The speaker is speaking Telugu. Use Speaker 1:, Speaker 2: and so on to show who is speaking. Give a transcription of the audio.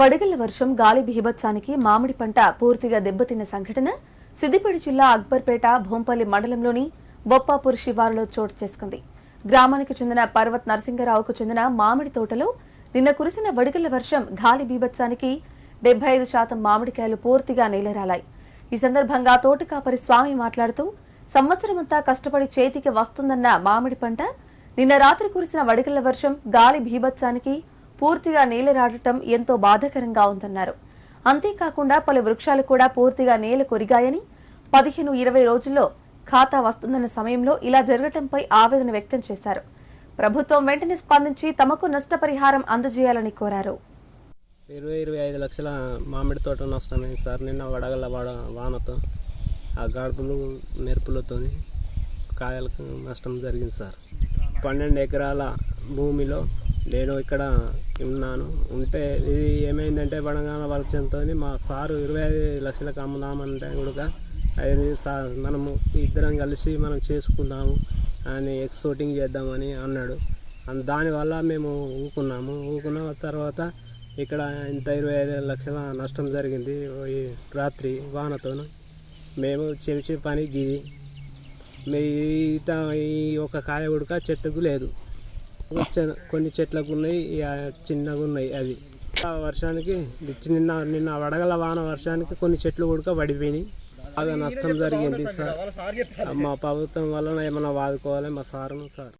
Speaker 1: వడగళ్ళ వర్షం గాలి బీభత్సానికి మామిడి పంట పూర్తిగా దెబ్బతిన్న సంఘటన. సిద్దిపేట జిల్లా అక్బర్పేట భోంపల్లి మండలంలోని బొప్పాపూర్ శివారులో చోటు చేసుకుంది. గ్రామానికి చెందిన పర్వత్ నరసింగరావుకు చెందిన మామిడి తోటలో నిన్న కురిసిన వడగళ్ళ వర్షం గాలి బీభత్సానికి డెబ్బై ఐదు శాతం మామిడికాయలు పూర్తిగా నేలరాలాయి. ఈ సందర్భంగా తోటకాపరి స్వామి మాట్లాడుతూ సంవత్సరమంతా కష్టపడి చేతికి వస్తుందన్న మామిడి పంట నిన్న రాత్రి కురిసిన వడగళ్ళ వర్షం గాలి బీభత్సానికి పూర్తిగా నేలరాడటం ఎంతో బాధాకరంగా ఉందన్నారు. అంతేకాకుండా పలు వృక్షాలు కూడా పూర్తిగా నేల కొరిగాయని పదిహేను ఇరవై రోజుల్లో ఖాతా వస్తుందన్న సమయంలో ఇలా జరగటంపై ఆవేదన వ్యక్తం చేశారు. ప్రభుత్వం వెంటనే స్పందించి తమకు నష్టపరిహారం అందజేయాలని కోరారు.
Speaker 2: ఇరవై ఇరవై ఐదు లక్షల మామిడి తోట నష్టమైంది సార్. నిన్న వడగల వాడ వానతో ఆ గడుపులు మెరుపులతో కాయలకు నష్టం జరిగింది సార్. పన్నెండు ఎకరాల భూమిలో నేను ఇక్కడ ఉన్నాను. ఉంటే ఇది ఏమైందంటే బడంగాన వర్షంతో మా సారు ఇరవై ఐదు లక్షలకు అమ్ముదామంటే కూడా అది సార్ మనము ఇద్దరం కలిసి మనం చేసుకుందాము అని ఎక్స్పోర్టింగ్ చేద్దామని అన్నాడు. దానివల్ల మేము ఊకున్నాము. ఊకున్న తర్వాత ఇక్కడ ఇంత ఇరవై ఐదు లక్షల నష్టం జరిగింది ఈ రాత్రి వానతోను. మేము చేసే పని గిది. మీ ఈత ఈ ఒక కాయ ఉడక చెట్టుకు లేదు. కొన్ని చెట్లకు ఉన్నాయి ఇక చిన్నగా ఉన్నాయి అవి. ఆ వర్షానికి నిన్న నిన్న వడగల వాన వర్షానికి కొన్ని చెట్లు ఉడక పడిపోయినాయి. బాగా నష్టం జరిగింది సార్. మా ప్రభుత్వం వలన ఏమైనా వాదుకోవాలి మా సారును సార్.